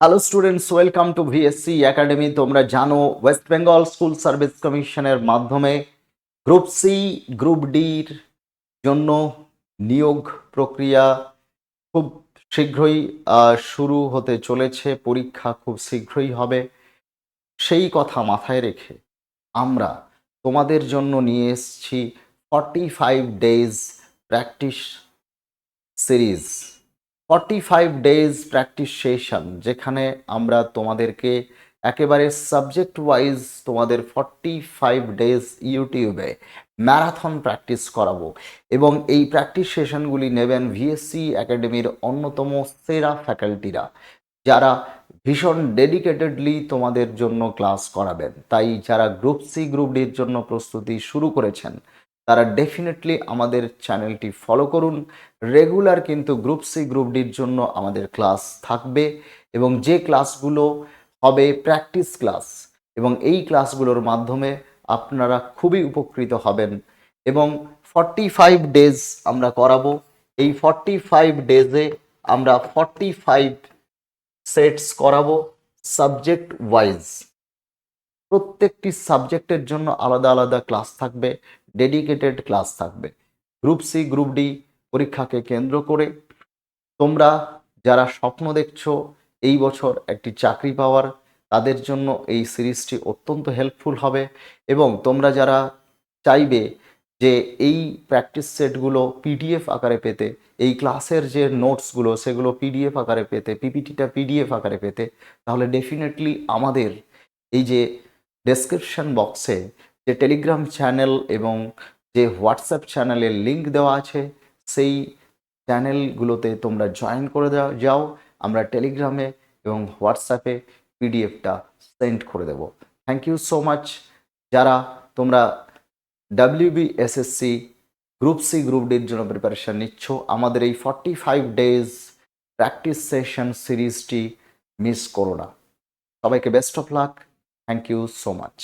Hello students welcome to VSC academy তোমরা জানো West Bengal school service কমিশনের মাধ্যমে গ্রুপ সি গ্রুপ ডির জন্য নিয়োগ প্রক্রিয়া খুব শীঘ্রই শুরু হতে চলেছে। পরীক্ষা খুব শীঘ্রই হবে। সেই কথা মাথায় রেখে আমরা তোমাদের জন্য নিয়ে এসেছি forty five days practice series forty five days practice session যেখানে আমরা তোমাদেরকে একেবারে সাবজেক্ট ওয়াইজ তোমাদের ফর্টি ফাইভ ডেজ ইউটিউবে ম্যারাথন প্র্যাকটিস করাবো। এবং এই প্র্যাকটিস সেশনগুলি নেবেন ভিএসসি একাডেমির অন্যতম সেরা ফ্যাকাল্টিরা যারা ভীষণ ডেডিকেটেডলি তোমাদের জন্য ক্লাস করাবেন। তাই যারা গ্রুপ সি গ্রুপ ডির জন্য প্রস্তুতি শুরু করেছেন তারা ডেফিনেটলি আমাদের চ্যানেলটি ফলো করুন। রেগুলার কিন্তু গ্রুপ সি গ্রুপ ডির জন্য আমাদের ক্লাস থাকবে এবং যে ক্লাসগুলো হবে প্র্যাকটিস ক্লাস এবং এই ক্লাসগুলোর মাধ্যমে আপনারা খুবই উপকৃত হবেন এবং ফর্টি ফাইভ ডেজ আমরা করাবো। এই ফর্টি ফাইভ ডেজে আমরা ফর্টি ফাইভ সেটস করাবো সাবজেক্ট ওয়াইজ প্রত্যেকটি সাবজেক্টের জন্য আলাদা আলাদা ক্লাস থাকবে। ডেডিকেটেড ক্লাস থাকবে। গ্রুপ সি, গ্রুপ ডি পরীক্ষাকে কেন্দ্র করে তোমরা যারা স্বপ্ন দেখছ এই বছর একটি চাকরি পাওয়ার, তাদের জন্য এই সিরিজটি অত্যন্ত হেল্পফুল হবে এবং তোমরা যারা চাইবে যে এই প্র্যাকটিস সেটগুলো পিডিএফ আকারে পেতে, এই ক্লাসের যে নোটসগুলো সেগুলো পিডিএফ আকারে পেতে, পিপিটিটা পিডিএফ আকারে পেতে, তাহলে ডেফিনেটলি আমাদের এই যে ডেসক্রিপশন বক্সে যে টেলিগ্রাম চ্যানেল এবং যে হোয়াটসঅ্যাপ চ্যানেলের লিংক দেওয়া আছে, সেই চ্যানেলগুলোতে তোমরা জয়েন করে দাও যাও। আমরা টেলিগ্রামে এবং হোয়াটসঅ্যাপে পিডিএফটা সেন্ড করে দেব। থ্যাংক ইউ সো মাচ যারা তোমরা WB SSC group C group ডির জন্য প্রিপারেশন নিচ্ছ, আমাদের এই forty five days practice session সিরিজটি মিস করো না। সবাইকে best of luck thank you so much